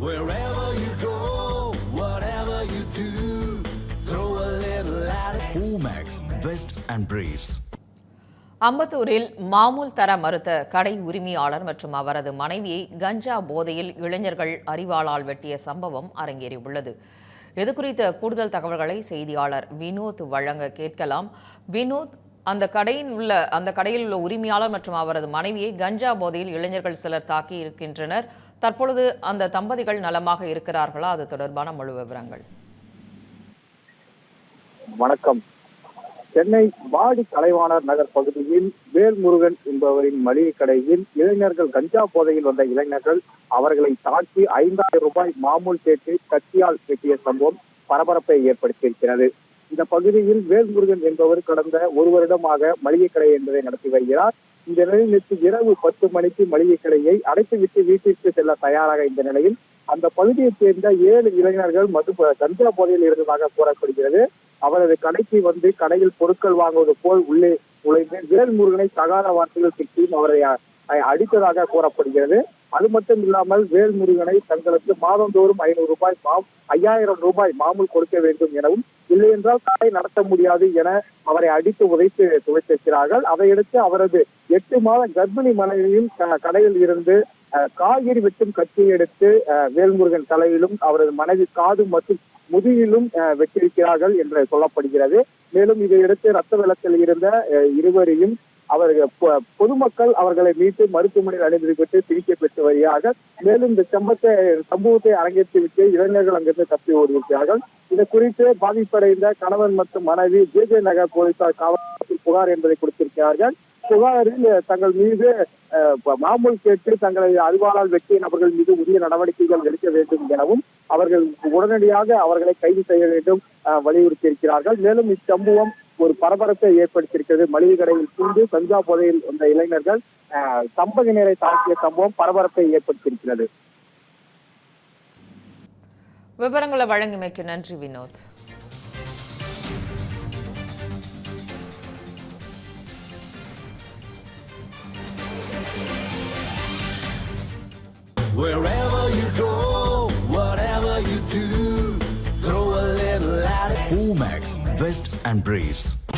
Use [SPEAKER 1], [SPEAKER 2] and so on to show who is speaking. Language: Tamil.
[SPEAKER 1] Wherever you go, whatever you do, throw a little at it. Omax, Vest and Briefs.
[SPEAKER 2] அம்பத்தூரில் மாமூல் தர மறுத்த கடை உரிமையாளர் மற்றும் அவரது மனைவியை கஞ்சா போதையில் இளைஞர்கள் அறிவாளால் வெட்டிய சம்பவம் அரங்கேறியுள்ளது இது குறித்த கூடுதல் தகவல்களை செய்தியாளர் வினோத் வழங்க கேட்கலாம் வினோத் அந்த கடையில் உள்ள அந்த கடையில் உள்ள உரிமையாளர் மற்றும் அவரது மனைவியை கஞ்சா போதையில் இளைஞர்கள் சிலர் தாக்கி இருக்கின்றனர் தற்பொழுது அந்த தம்பதிகள் நலமாக இருக்கிறார்களா? அது தொடர்பான முழு விவரங்கள்.
[SPEAKER 3] வணக்கம். சென்னை வாடி கலைவாணர் நகர் பகுதியில் வேல்முருகன் என்பவரின் மளிகை கடையில் இளைஞர்கள் கஞ்சா போதையில் வந்த இளைஞர்கள் அவர்களை தாக்கி ஐந்தாயிரம் ரூபாய் மாமூல் கேட்டு கத்தியால் வெட்டிய சம்பவம் பரபரப்பை ஏற்படுத்தியிருக்கிறது. இந்த பகுதியில் வேல்முருகன் என்பவர் கடந்த ஒரு வருடமாக மளிகை கடை என்பதை நடத்தி வருகிறார். இந்த நிலையில் நேற்று இரவு பத்து மணிக்கு மளிகை கடையை அடைத்துவிட்டு வீட்டிற்கு செல்ல தயாராக இந்த நிலையில் அந்த பகுதியைச் சேர்ந்த ஏழு இளைஞர்கள் மது கஞ்சா போதையில் இருந்ததாக கூறப்படுகிறது. அவரது கடைக்கு வந்து கடையில் பொருட்கள் வாங்குவது போல் உள்ளே நுழைந்து வேல்முருகனை தகாத வார்த்தைகள் திட்டியும் அவரை அடித்ததாக கூறப்படுகிறது. அது மட்டும் இல்லாமல் வேல்முருகனை தங்களுக்கு மாதந்தோறும் ஐநூறு ரூபாய் மா- ஐயாயிரம் ரூபாய் மாமூல் கொடுக்க வேண்டும் எனவும் இல்லையென்றால் கடை நடத்த முடியாது என அவரை அடித்து உதைத்து துவைத்திருக்கிறார்கள். அதையடுத்து அவரது எட்டு மாத கர்ப்பிணி மனைவியும் கடையில் இருந்து அஹ், காய்கறி வெட்டும் கத்தியை எடுத்து அஹ், வேல்முருகன் தலையிலும் அவரது மனைவி காது மற்றும் முதுகிலும் அஹ், என்று சொல்லப்படுகிறது. மேலும் இதையடுத்து ரத்த வெள்ளத்தில் இருந்த அஹ், இருவரையும் அவர்கள் பொதுமக்கள் அவர்களை மீட்டு மருத்துவமனையில் அனுமதிப்பட்டு சிகிச்சை பெற்று வழியாக மேலும் இந்த சம்பவத்தை சம்பவத்தை அரங்கேற்றி விட்டு இளைஞர்கள் அங்கிருந்து தப்பி ஓடிவிட்டார்கள். இது குறித்து பாதிப்படைந்த கணவன் மற்றும் மனைவி ஜே ஜே நகர் போலீசார் காவல்துறையில் புகார் என்பதை கொடுத்திருக்கிறார்கள். புகாரில் தங்கள் மீது மாமூல் கேட்டு தங்களை அறிவாளால் வெட்டிய நபர்கள் மீது உரிய நடவடிக்கைகள் எடுக்க வேண்டும் எனவும் அவர்கள் உடனடியாக அவர்களை கைது செய்ய வேண்டும் வலியுறுத்தி இருக்கிறார்கள் மேலும் இச்சம்பவம் ஒரு பரபரப்பை ஏற்படுத்தியிருக்கிறது. மளிகை கடையில் பூந்து கஞ்சா போதையில் வந்த இளைஞர்கள் தம்பதியினரை தாக்கிய சம்பவம் பரபரப்பை ஏற்படுத்தியிருக்கிறது.
[SPEAKER 2] விவரங்களை வழங்கிமைக்கு நன்றி Vinod.
[SPEAKER 1] Wherever Omax, Vest and Briefs.